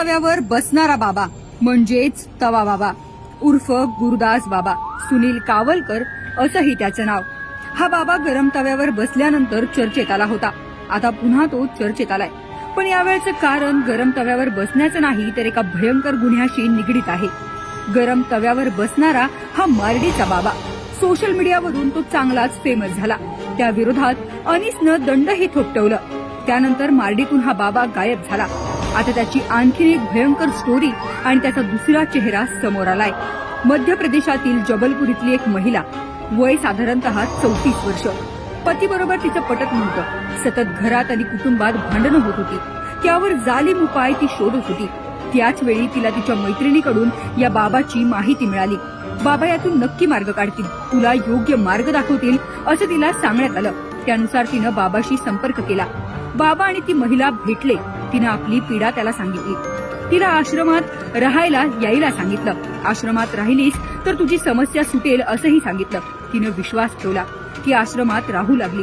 तव्यावर बसणारा बाबा म्हणजेच तवा बाबा. उर्फ गुरुदास बाबा सुनील कावलकर असंही त्याचं नाव. हा बाबा गरम तव्यावर बसल्यानंतर चर्चेत आला होता. आता पुन्हा तो चर्चेत आलाय. पण यावेळचं कारण गरम तव्यावर बसण्याचं नाही तर एका भयंकर गुन्ह्याशी निगडीत आहे. गरम तव्यावर बसणारा हा मारडीचा बाबा. सोशल मीडियावरून तो चांगलाच फेमस झाला. त्या विरोधात अनिसनं दंडही थोपटवलं. त्यानंतर मार्डीतून हा बाबा गायब झाला. आता त्याची आणखीन एक भयंकर स्टोरी आणि त्याचा दुसरा चेहरा समोर आलाय. मध्य प्रदेशातील जबलपूर इथली एक महिला वय साधारणतः चौतीस वर्ष. पतीबरोबर तिचं पटत नव्हतं. सतत घरात आणि कुटुंबात भांडणं होत होती. त्यावर जालीम उपाय ती शोधत होती. त्याच वेळी तिला तिच्या मैत्रिणीकडून या बाबाची माहिती मिळाली. बाबा यातून नक्की मार्ग काढतील. तुला योग्य मार्ग दाखवतील असं तिला सांगण्यात आलं. त्यानुसार तिनं बाबाशी संपर्क केला. बाबा आणि ती महिला भेटले. तिनं आपली पीडा त्याला सांगितली. तिला आश्रमात राहायला यायला सांगितलं. आश्रमात राहिलीस तर तुझी समस्या सुटेल असंही सांगितलं. तिनं विश्वास ठेवला ती आश्रमात राहू लागली.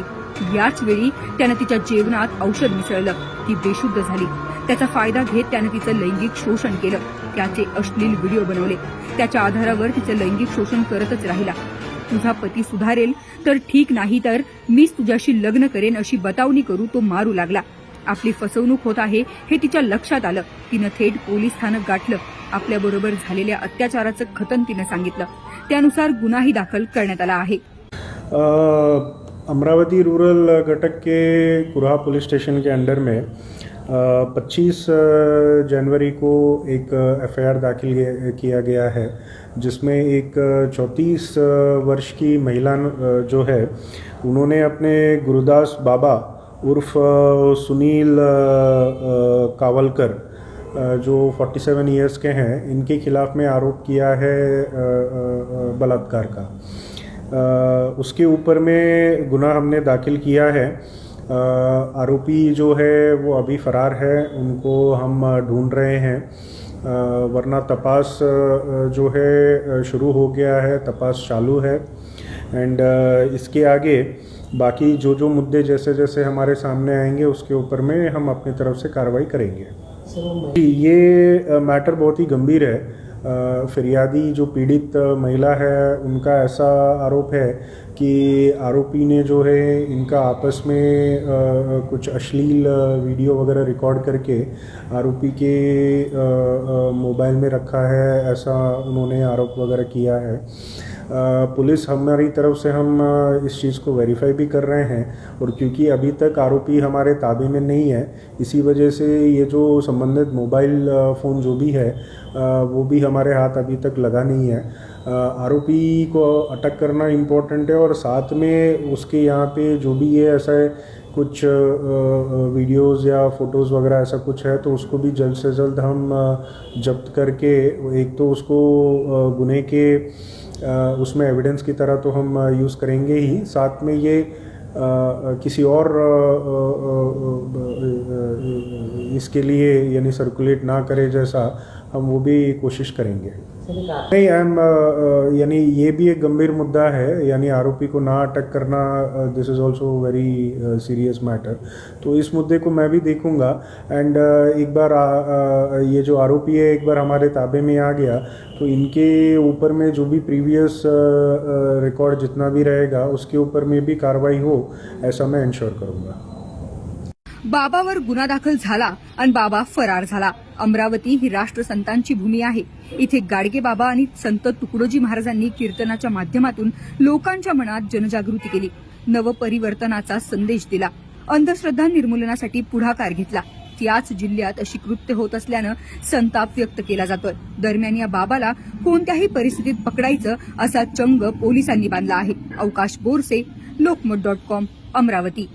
याच वेळी त्यानं तिच्या जेवणात औषध मिसळलं. ती बेशुद्ध झाली. त्याचा फायदा घेत त्यानं तिचं लैंगिक शोषण केलं. त्याचे अश्लील व्हिडिओ बनवले. त्याच्या आधारावर तिचं लैंगिक शोषण करतच राहिला. तुझा पती सुधारेल तर ठीक नाही तर मीच तुझ्याशी लग्न करेन अशी बतावणी करू तो मारू लागला. आपली फसवणूक होत आहे हे तिच्या लक्षात आलं. तिनं थेट पोलीस स्थानक गाठलं. आपल्याबरोबर झालेल्या अत्याचाराचं खतन तिनं सांगितलं. त्यानुसार गुन्हाही दाखल करण्यात आला आहे. अमरावती रूरल घटक के कुरहा पुलिस स्टेशन के अंडर में पच्चीस जनवरी को एक एफआईआर दाखिल किया- गया है जिसमें एक चौंतीस वर्ष की महिला जो है उन्होंने अपने गुरुदास बाबा उर्फ़ सुनील कावलकर जो 47 इयर्स के हैं, इनके खिलाफ में आरोप किया है बलात्कार का। उसके ऊपर में गुना हमने दाखिल किया है। आरोपी जो है, वो अभी फरार है, उनको हम ढूंढ रहे हैं। वरना तपास जो है, शुरू हो गया है, तपास चालू है। एंड इसके आगे बाकी जो जो मुद्दे जैसे जैसे हमारे सामने आएंगे उसके ऊपर में हम अपनी तरफ से कार्रवाई करेंगे। ये मैटर बहुत ही गंभीर है। फिरियादी जो पीड़ित महिला है, उनका ऐसा आरोप है कि आरोपी ने जो है, इनका आपस में कुछ अश्लील वीडियो वगैरह रिकॉर्ड करके आरोपी के मोबाइल में रखा है, ऐसा उन्होंने आरोप वगैरह किया है। पुलिस हमारी तरफ़ से हम इस चीज़ को वेरीफाई भी कर रहे हैं और क्योंकि अभी तक आरोपी हमारे ताबे में नहीं है, इसी वजह से ये जो संबंधित मोबाइल फ़ोन जो भी है वो भी हमारे हाथ अभी तक लगा नहीं है। आरोपी को अटक करना इम्पोर्टेंट है और साथ में उसके यहाँ पे जो भी ये ऐसा है, कुछ वीडियोस या फ़ोटोज़ वगैरह ऐसा कुछ है तो उसको भी जल्द से जल्द हम जब्त करके, एक तो उसको गुने के उसमें एविडेंस की तरह तो हम यूज़ करेंगे ही। साथ में ये किसी और इसके लिए यानी सर्कुलेट ना करे जैसा हम वो भी कोशिश करेंगे। नहीं आई एम यानी ये भी एक गंभीर मुद्दा है यानी आरोपी को ना अटक करना this is also very serious matter तो इस मुद्दे को मैं भी देखूँगा। एंड uh, एक बार आ, आ, ये जो आरोपी है एक बार हमारे ताबे में आ गया तो इनके ऊपर में जो भी प्रीवियस रिकॉर्ड जितना भी रहेगा उसके ऊपर में भी कार्रवाई हो ऐसा मैं इंश्योर करूँगा। बाबावर गुन्हा दाखल झाला आणि बाबा फरार झाला. अमरावती ही राष्ट्रसंतांची भूमी आहे. इथे गाडगे बाबा आणि संत तुकडोजी महाराजांनी कीर्तनाच्या माध्यमातून लोकांच्या मनात जनजागृती केली. नवपरिवर्तनाचा संदेश दिला. अंधश्रद्धा निर्मूलनासाठी पुढाकार घेतला. याच जिल्ह्यात अशी कृत्य होत असल्यानं संताप व्यक्त केला जातोय. दरम्यान या बाबाला कोणत्याही परिस्थितीत पकडायचं असा चंग पोलिसांनी बांधला आहे. Avkash Borse Lokmat dot com Amravati.